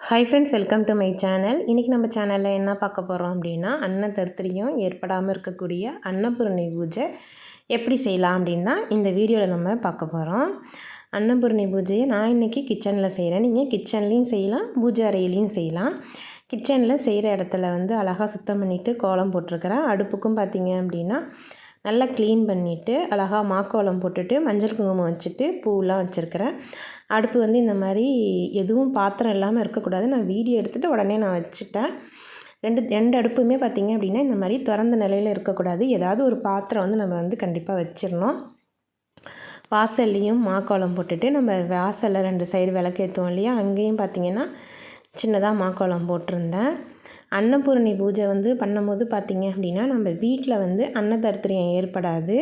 Hi friends welcome to my channel இன்றைக்கி நம்ம சேனலில் என்ன பார்க்க போகிறோம் அப்படின்னா அன்ன தருத்திரியும் ஏற்படாமல் இருக்கக்கூடிய அன்னபூரணி பூஜை எப்படி செய்யலாம் அப்படின்னு தான் இந்த வீடியோவில் நம்ம பார்க்க போகிறோம் அன்னபூரணி பூஜையை நான் இன்றைக்கி கிச்சனில் செய்கிறேன் நீங்கள் கிச்சன்லேயும் செய்யலாம் பூஜை அறையிலையும் செய்யலாம். கிச்சனில் செய்கிற இடத்துல வந்து அழகாக சுத்தம் பண்ணிவிட்டு கோலம் போட்டிருக்கிறேன். அடுப்புக்கும் பார்த்தீங்க அப்படின்னா நல்லா க்ளீன் பண்ணிவிட்டு அழகாக மாக்கோலம் போட்டுட்டு மஞ்சள் குங்குமம் வச்சுட்டு பூவெலாம் வச்சுருக்கிறேன். அடுப்பு வந்து இந்த மாதிரி எதுவும் பாத்திரம் இல்லாமல் இருக்கக்கூடாது. நான் வீடியோ எடுத்துகிட்டு உடனே நான் வச்சுட்டேன். ரெண்டு ரெண்டு அடுப்புமே பார்த்திங்க அப்படின்னா இந்த மாதிரி திறந்த நிலையில் இருக்கக்கூடாது. ஏதாவது ஒரு பாத்திரம் வந்து நம்ம வந்து கண்டிப்பாக வச்சிடணும். வாசல்லையும் மாக்கோலம் போட்டுட்டு நம்ம வாசலில் ரெண்டு சைடு விளக்கேற்றுவோம் இல்லையா? அங்கேயும் பார்த்திங்கன்னா சின்னதாக மாக்கோலம் போட்டிருந்தேன். அன்னபூரணி பூஜை வந்து பண்ணும்போது பார்த்திங்க அப்படின்னா நம்ம வீட்டில் வந்து அன்னதரித்திரியம் ஏற்படாது.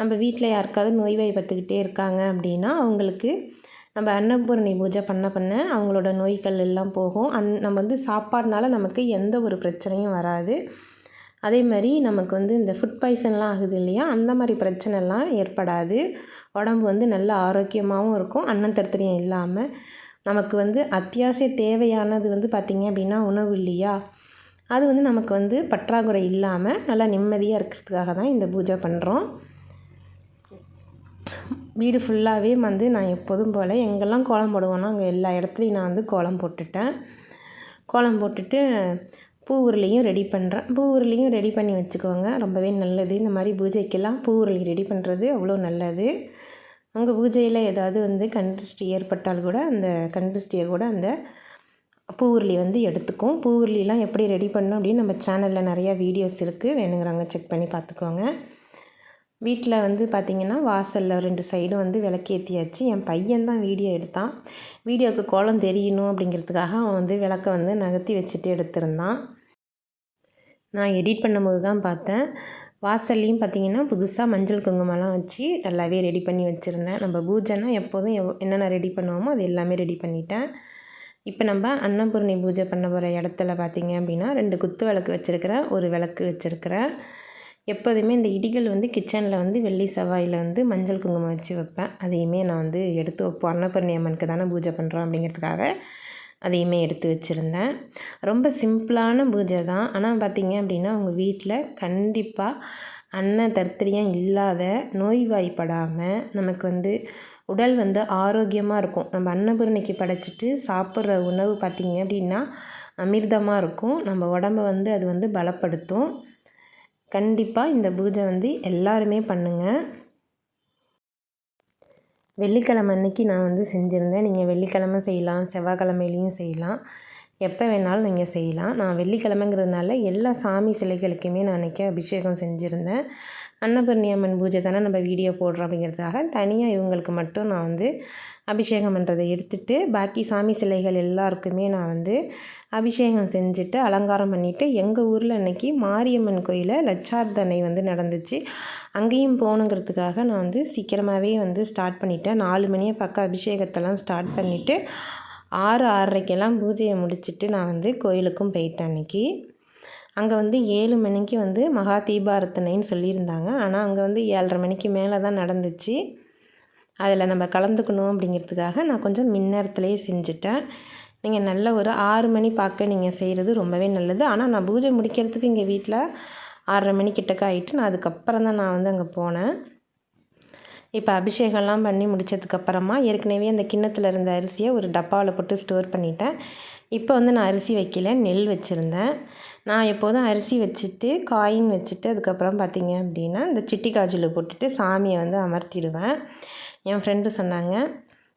நம்ம வீட்டில் யாருக்காவது நோய்வாய் பத்துக்கிட்டே இருக்காங்க அப்படின்னா அவங்களுக்கு நம்ம அன்னபூரணி பூஜை பண்ண பண்ண அவங்களோட நோய்கள் எல்லாம் போகும். அந் நம்ம வந்து சாப்பாடுனால நமக்கு எந்த ஒரு பிரச்சனையும் வராது. அதே மாதிரி நமக்கு வந்து இந்த ஃபுட் பாய்சன்லாம் ஆகுது இல்லையா? அந்த மாதிரி பிரச்சனைலாம் ஏற்படாது. உடம்பு வந்து நல்ல ஆரோக்கியமாகவும் இருக்கும். அன்னத்தரித்திரியம் இல்லாமல் நமக்கு வந்து அத்தியாவசிய தேவையானது வந்து பார்த்திங்க அப்படின்னா உணவு இல்லையா? அது வந்து நமக்கு வந்து பற்றாக்குறை இல்லாமல் நல்லா நிம்மதியாக இருக்கிறதுக்காக தான் இந்த பூஜை பண்ணுறோம் வீடு ஃபுல்லாகவே வந்து நான் எப்போதும் போல் எங்கெல்லாம் கோலம் போடுவோன்னா அங்கே எல்லா இடத்துலையும் நான் வந்து கோலம் போட்டுட்டேன். கோலம் போட்டுட்டு பூ உருளையும் ரெடி பண்ணுறேன் பூ உருளையும் ரெடி பண்ணி வச்சுக்கோங்க. ரொம்பவே நல்லது. இந்த மாதிரி பூஜைக்கெல்லாம் பூ உருளி ரெடி பண்ணுறது அவ்வளோ நல்லது. உங்கள் பூஜையில் ஏதாவது வந்து கண்திருஷ்டி ஏற்பட்டால் கூட அந்த கண்திருஷ்டியை கூட அந்த பூ உருளி வந்து எடுத்துக்கும். பூ உருளிலாம் எப்படி ரெடி பண்ணோம் அப்படின்னு நம்ம சேனலில் நிறையா வீடியோஸ் இருக்குது வேணுங்கிறாங்க செக் பண்ணி பார்த்துக்கோங்க. வீட்டில் வந்து பார்த்திங்கன்னா வாசலில் ரெண்டு சைடும் வந்து விளக்கேற்றியாச்சு என் பையன் தான் வீடியோ எடுத்தான். வீடியோவுக்கு கோலம் தெரியணும் அப்படிங்கிறதுக்காக அவன் வந்து விளக்கை வந்து நகர்த்தி வச்சுட்டு எடுத்திருந்தான். நான் எடிட் பண்ணும்போது தான் பார்த்தேன். வாசல்லையும் பார்த்திங்கன்னா புதுசாக மஞ்சள் குங்குமம்லாம் வச்சு நல்லாவே ரெடி பண்ணி வச்சுருந்தேன். நம்ம பூஜைனா எப்போதும் எவ் என்னென்ன ரெடி பண்ணுவோமோ அது எல்லாமே ரெடி பண்ணிட்டேன். இப்போ நம்ம அன்னபூர்ணி பூஜை பண்ண போகிற இடத்துல பார்த்திங்க அப்படின்னா ரெண்டு குத்து விளக்கு வச்சுருக்கிறேன் ஒரு விளக்கு வச்சுருக்கிறேன் எப்போதுமே இந்த இடிகள் வந்து கிச்சனில் வந்து வெள்ளி செவ்வாயில் வந்து மஞ்சள் குங்குமம் வச்சு வைப்பேன். அதையுமே நான் வந்து எடுத்து வைப்போம். அன்னபூர்ணி அம்மனுக்கு தானே பூஜை பண்ணுறோம் அப்படிங்கிறதுக்காக அதையுமே எடுத்து வச்சுருந்தேன். ரொம்ப சிம்பிளான பூஜை தான். ஆனால் பார்த்திங்க அப்படின்னா உங்கள் வீட்டில் கண்டிப்பாக அன்ன தர்த்தரியம் இல்லாத நோய்வாய்ப்படாமல் நமக்கு வந்து உடல் வந்து ஆரோக்கியமாக இருக்கும். நம்ம அன்னபூரணிக்கு படைச்சிட்டு சாப்பிட்ற உணவு பார்த்திங்க அப்படின்னா அமிர்தமாக இருக்கும். நம்ம உடம்ப வந்து அது வந்து பலப்படுத்தும். கண்டிப்பாக இந்த பூஜை வந்து எல்லாருமே பண்ணுங்கள் வெள்ளிக்கிழமை அன்னைக்கு நான் வந்து செஞ்சுருந்தேன். நீங்கள் வெள்ளிக்கிழமை செய்யலாம் செவ்வாய்க்கிழமையிலையும் செய்யலாம். எப்போ வேணாலும் நீங்கள் செய்யலாம். நான் வெள்ளிக்கிழமைங்கிறதுனால எல்லா சாமி சிலைகளுக்குமே நான் அன்றைக்கி அபிஷேகம் செஞ்சுருந்தேன். அன்னபூர்ணி அம்மன் பூஜை தானே நம்ம வீடியோ போடுறோம் அப்படிங்கிறதுக்காக தனியாக இவங்களுக்கு மட்டும் நான் வந்து அபிஷேகம் பண்ணுறதை எடுத்துகிட்டு பாக்கி சாமி சிலைகள் எல்லாருக்குமே நான் வந்து அபிஷேகம் செஞ்சுட்டு அலங்காரம் பண்ணிவிட்டு எங்கள் ஊரில் இன்றைக்கி மாரியம்மன் கோயிலில் லட்சார்த்தனை வந்து நடந்துச்சு. அங்கேயும் போகணுங்கிறதுக்காக நான் வந்து சீக்கிரமாகவே வந்து ஸ்டார்ட் பண்ணிட்டேன். நாலு மணியை பக்கம் அபிஷேகத்தெல்லாம் ஸ்டார்ட் பண்ணிவிட்டு ஆறு ஆறரைக்கெல்லாம் பூஜையை முடிச்சுட்டு நான் வந்து கோயிலுக்கும் போயிட்டேன் அன்றைக்கி அங்கே வந்து ஏழு மணிக்கு வந்து மகா தீபாரத்தனைன்னு சொல்லியிருந்தாங்க. ஆனால் அங்கே வந்து ஏழரை மணிக்கு மேலே தான் நடந்துச்சு. அதில் நம்ம கலந்துக்கணும் அப்படிங்கிறதுக்காக நான் கொஞ்சம் மின்னேரத்துலேயே செஞ்சுட்டேன். நீங்கள் நல்ல ஒரு ஆறு மணி பார்க்க நீங்கள் செய்கிறது ரொம்பவே நல்லது. ஆனால் நான் பூஜை முடிக்கிறதுக்கு இங்கே வீட்டில் ஆறரை மணி கிட்டக்க ஆகிட்டு நான் அதுக்கப்புறம் தான் நான் வந்து அங்கே போனேன். இப்போ அபிஷேகம்லாம் பண்ணி முடித்ததுக்கப்புறமா ஏற்கனவே அந்த கிண்ணத்தில் இருந்த அரிசியை ஒரு டப்பாவில் போட்டு ஸ்டோர் பண்ணிட்டேன். இப்போ வந்து நான் அரிசி வைக்கல நெல் வச்சுருந்தேன். நான் எப்போதும் அரிசி வச்சுட்டு காயின் வச்சுட்டு அதுக்கப்புறம் பார்த்திங்க அப்படின்னா இந்த சிட்டி காஜில் போட்டுட்டு சாமியை வந்து அமர்த்திடுவேன். என் ஃப்ரெண்டு சொன்னாங்க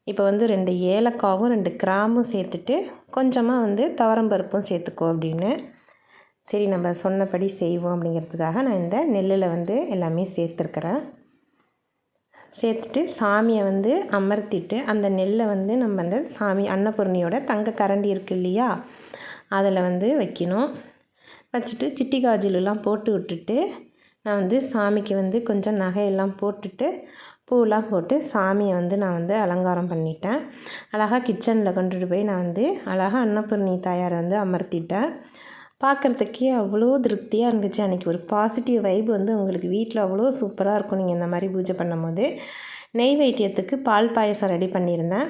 இப்போ வந்து ரெண்டு ஏலக்காவும் ரெண்டு கிராமும் சேர்த்துட்டு கொஞ்சமாக வந்து துவரம்பருப்பும் சேர்த்துக்கோ அப்படின்னு. சரி நம்ம சொன்னபடி செய்வோம் அப்படிங்கிறதுக்காக நான் இந்த நெல்லில் வந்து எல்லாமே சேர்த்துருக்குறேன். சேர்த்துட்டு சாமியை வந்து அமர்த்திட்டு அந்த நெல்லை வந்து நம்ம அந்த சாமி அன்னபூர்ணியோட தங்க கரண்டி இருக்குது இல்லையா அதில் வந்து வைக்கணும். வச்சுட்டு சிட்டி காஜிலெலாம் போட்டு விட்டுட்டு நான் வந்து சாமிக்கு வந்து கொஞ்சம் நகையெல்லாம் போட்டுட்டு பூவெலாம் போட்டு சாமியை வந்து நான் வந்து அலங்காரம் பண்ணிட்டேன். அழகாக கிச்சனில் கொண்டுட்டு போய் நான் வந்து அழகாக அன்னபூர்ணி தாயாரை வந்து அமர்த்திட்டேன். பார்க்குறதுக்கே அவ்வளோ திருப்தியாக இருந்துச்சு. அன்றைக்கி ஒரு பாசிட்டிவ் வைப் வந்து உங்களுக்கு வீட்டில் அவ்வளோ சூப்பராக இருக்கும். நீங்கள் இந்த மாதிரி பூஜை பண்ணும்போது நெய்வேத்தியத்துக்கு பால் பாயசம் ரெடி பண்ணியிருந்தேன்.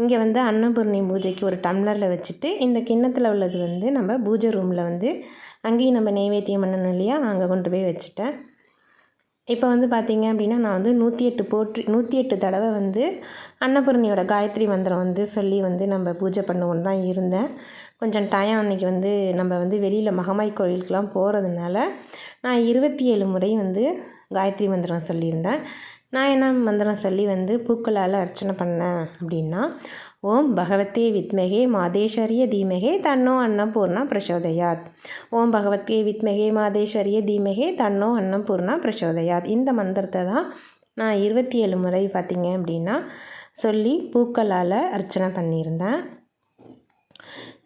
இங்கே வந்து அன்னபூர்ணி பூஜைக்கு ஒரு டம்ளரில் வச்சுட்டு இந்த கிண்ணத்தில் உள்ளது வந்து நம்ம பூஜை ரூமில் வந்து அங்கேயும் நம்ம நெய்வேத்தியம் பண்ணணும் இல்லையா? அங்கே கொண்டு போய் வச்சுட்டேன். இப்போ வந்து பார்த்திங்க அப்படின்னா நான் வந்து நூற்றி எட்டு போற்றி நூற்றி எட்டு தடவை வந்து அன்னபூரணியோட காயத்ரி மந்திரம் வந்து சொல்லி வந்து நம்ம பூஜை பண்ணுவோன்னு தான் இருந்தேன். கொஞ்சம் டைம் அன்றைக்கி வந்து நம்ம வந்து வெளியில் மகமாய் கோயிலுக்கெலாம் போகிறதுனால நான் இருபத்தி ஏழு முறை வந்து காயத்ரி மந்திரம் சொல்லியிருந்தேன். நான் என்ன மந்திரம் சொல்லி வந்து பூக்களால் அர்ச்சனை பண்ணேன் அப்படின்னா ஓம் பகவத்தே வித்மகே மாதேஸ்வரிய தீமகே தன்னோ அன்னபூர்ணா பிரசோதயாத். ஓம் பகவத்தே வித்மகே மாதேஸ்வரிய தீமகே தன்னோ அன்னபூர்ணா பிரசோதயாத். இந்த மந்திரத்தை தான் நான் இருபத்தி ஏழு முறை பார்த்திங்க அப்படின்னா சொல்லி பூக்களால் அர்ச்சனை பண்ணியிருந்தேன்.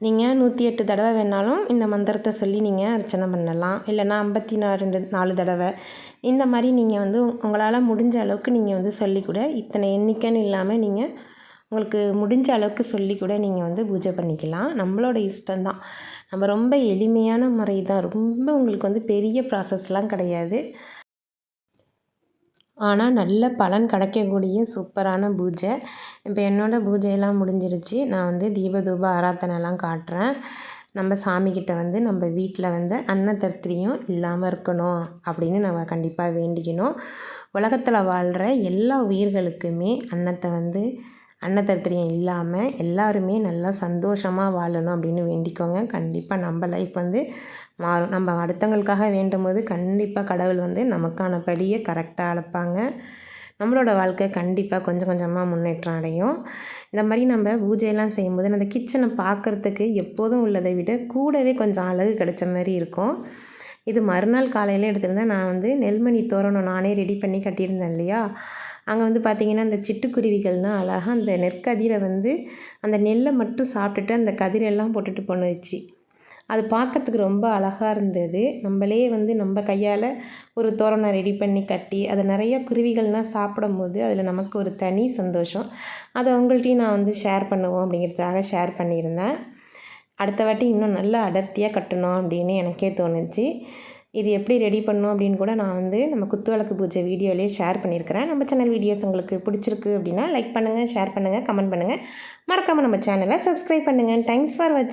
நீங்கள் நூற்றி எட்டு தடவை வேணாலும் இந்த மந்திரத்தை சொல்லி நீங்கள் அர்ச்சனை பண்ணலாம். இல்லைனா ஐம்பத்தி நாலு ரெண்டு நாலு தடவை. இந்த மாதிரி நீங்கள் வந்து உங்களால் முடிஞ்ச அளவுக்கு நீங்கள் வந்து சொல்லிக்கூட கூட இத்தனை எண்ணிக்கைன்னு இல்லாமல் நீங்கள் உங்களுக்கு முடிஞ்ச அளவுக்கு சொல்லி கூட நீங்கள் வந்து பூஜை பண்ணிக்கலாம். நம்மளோட இஷ்டம்தான் நம்ம ரொம்ப எளிமையான முறை தான். ரொம்ப உங்களுக்கு வந்து பெரிய ப்ராசஸ்லாம் கிடையாது. ஆனால் நல்ல பலன் கிடைக்கக்கூடிய சூப்பரான பூஜை. இப்போ என்னோடய பூஜையெல்லாம் முடிஞ்சிருச்சு. நான் வந்து தீப தூப ஆராத்தனைலாம் காட்டுறேன். நம்ம சாமிக்கிட்ட வந்து நம்ம வீட்டில் வந்து அன்னத்தர்த்திரியும் இல்லாமல் இருக்கணும் அப்படின்னு நம்ம கண்டிப்பாக வேண்டிக்கணும். உலகத்தில் வாழ்கிற எல்லா உயிர்களுக்குமே அன்னத்தை வந்து அன்னத்தரித்திரியம் இல்லாமல் எல்லாருமே நல்லா சந்தோஷமாக வாழணும் அப்படின்னு வேண்டிக்கோங்க. கண்டிப்பாக நம்ம லைஃப் வந்து மாறும். நம்ம அடுத்தவங்களுக்காக வேண்டும் போது கண்டிப்பாக கடவுள் வந்து நமக்கான படியை கரெக்டாக அளப்பாங்க நம்மளோட வாழ்க்கை கண்டிப்பாக கொஞ்சம் கொஞ்சமாக முன்னேற்றம் அடையும். இந்த மாதிரி நம்ம பூஜையெல்லாம் செய்யும்போது அந்த கிச்சனை பார்க்குறதுக்கு எப்போதும் உள்ளதை விட கூடவே கொஞ்சம் அழகு கிடைச்ச மாதிரி இருக்கும். இது மறுநாள் காலையில் எடுத்திருந்தேன் நான் வந்து நெல்மணி தோரணம் நானே ரெடி பண்ணி கட்டியிருந்தேன் இல்லையா? அங்கே வந்து பார்த்திங்கன்னா அந்த சிட்டுக்குருவிகள்னால் அழகாக அந்த நெற்கதிரை வந்து அந்த நெல்லை மட்டும் சாப்பிட்டுட்டு அந்த கதிரெல்லாம் போட்டுட்டு போணுச்சு. அது பார்க்கறதுக்கு ரொம்ப அழகாக இருந்தது. நம்மளே வந்து நம்ம கையால் ஒரு தோரணம் ரெடி பண்ணி கட்டி அதை நிறைய குருவிகள்லாம் சாப்பிடும் போது அதில் நமக்கு ஒரு தனி சந்தோஷம். அதை உங்கள்கிட்டையும் நான் வந்து ஷேர் பண்ணுவோம் அப்படிங்கிறதுக்காக ஷேர் பண்ணியிருந்தேன். அடுத்த வாட்டி இன்னும் நல்லா அடர்த்தியாக கட்டணும் அப்படின்னு எனக்கே தோணுச்சு. இது எப்படி ரெடி பண்ணணும் அப்படின்னு கூட நான் வந்து நம்ம குத்துவிளக்கு பூஜை வீடியோலேயே ஷேர் பண்ணியிருக்கிறேன். நம்ம சேனல் வீடியோஸ் உங்களுக்கு பிடிச்சிருக்கு அப்படின்னா லைக் பண்ணுங்கள் ஷேர் பண்ணுங்கள் கமெண்ட் பண்ணுங்கள் மறக்காமல் நம்ம சேனலை சப்ஸ்கிரைப் பண்ணுங்கள் தேங்க்ஸ் ஃபார் வாட்சிங்